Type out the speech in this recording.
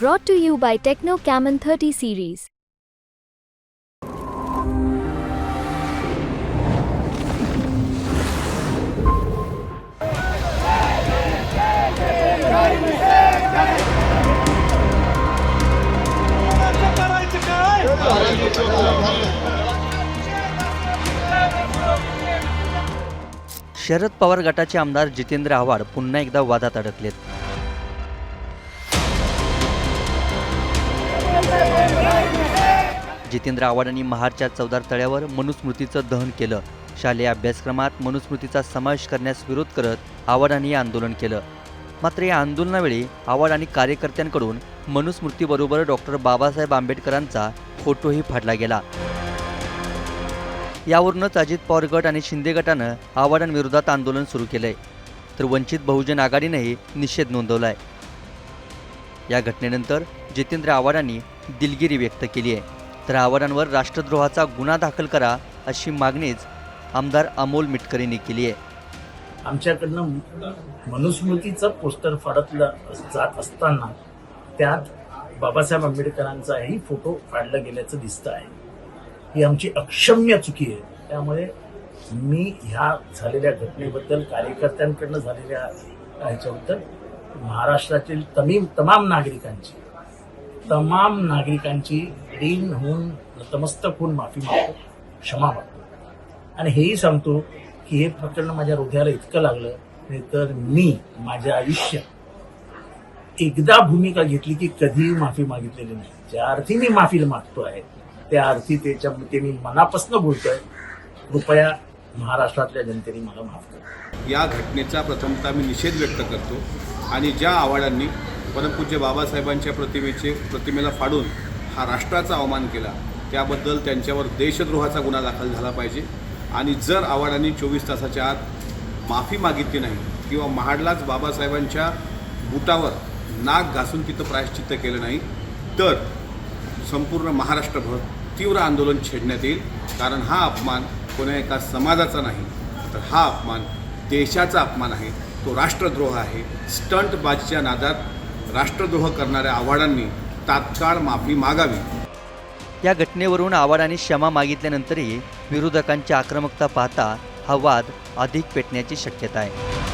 Brought to you by Techno Camon 30 series. Sharad Pawar गटाचे आमदार जितेंद्र आव्हाड पुन्हा एकदा वादात अडकलेत जितेंद्र आव्हाडांनी महाडच्या चौदार तळ्यावर मनुस्मृतीचं दहन केलं. शालेय अभ्यासक्रमात मनुस्मृतीचा समावेश करण्यास विरोध करत आव्हाडांनी हे आंदोलन केलं. मात्र या आंदोलनावेळी आव्हाड आणि कार्यकर्त्यांकडून मनुस्मृतीबरोबर डॉक्टर बाबासाहेब आंबेडकरांचा फोटोही फाडला गेला. यावरूनच अजित पवार गट आणि शिंदे गटानं आव्हाडांविरोधात आंदोलन सुरू केलंय. तर वंचित बहुजन आघाडीनंही निषेध नोंदवलाय. या घटनेनंतर जितेंद्र आव्हाडांनी दिलगिरी व्यक्त केली आहे. तर आव्हाडांवर राष्ट्रद्रोहाचा गुन्हा दाखल करा अशी मागणीच आमदार अमोल मिटकरींनी केली आहे. आमच्याकडनं मनुस्मृतीचं पोस्टर फाडतलं जात असताना त्यात बाबासाहेब आंबेडकरांचाही फोटो फाडला गेल्याचं दिसतं आहे. ही आमची अक्षम्य चुकी आहे. त्यामुळे मी ह्या झालेल्या घटनेबद्दल कार्यकर्त्यांकडनं झालेल्या ह्याच्याबद्दल महाराष्ट्रातील तमीम तमाम नागरिकांची तमाम नागरिकांची ऋण होऊन नतमस्तक होऊन माफी मागतो क्षमा मागतो. आणि हेही सांगतो की हे प्रकरण माझ्या हृदयाला इतकं लागलं नाही तर मी माझ्या आयुष्यात एकदा भूमिका घेतली की कधीही माफी मागितलेली नाही. ज्या अर्थी मी माफी मागतो आहे त्या अर्थी त्याच्या ते मी मनापासून बोलतोय कृपया महाराष्ट्रातल्या जनतेने मला माफ करा. या घटनेचा प्रथमतः मी निषेध व्यक्त करतो आणि ज्या आव्हाडांनी परमपूज्य बाबासाहेबांच्या प्रतिमेचे प्रतिमेला फाडून हा राष्ट्राचा अवमान केला. त्याबद्दल त्यांच्यावर देशद्रोहाचा गुन्हा दाखल झाला पाहिजे. आणि जर आव्हाडांनी चोवीस तासाच्या आत माफी मागितली नाही किंवा महाडलाच बाबासाहेबांच्या बुटावर नाक घासून तिथं प्रायश्चित्त केलं नाही तर संपूर्ण महाराष्ट्रभर तीव्र आंदोलन छेडण्यात येईल. कारण हा अपमान कोण्या एका समाजाचा नाही. तर हा अपमान देशाचा अपमान आहे. तो राष्ट्रद्रोह आहे. स्टंटबाजीच्या नादात राष्ट्रद्रोह करणाऱ्या आव्हाडांनी तात्काळ माफी मागावी. या घटनेवरून आव्हाडांनी क्षमा मागितल्यानंतरही विरोधकांची आक्रमकता पाहता हा वाद अधिक पेटण्याची शक्यता आहे.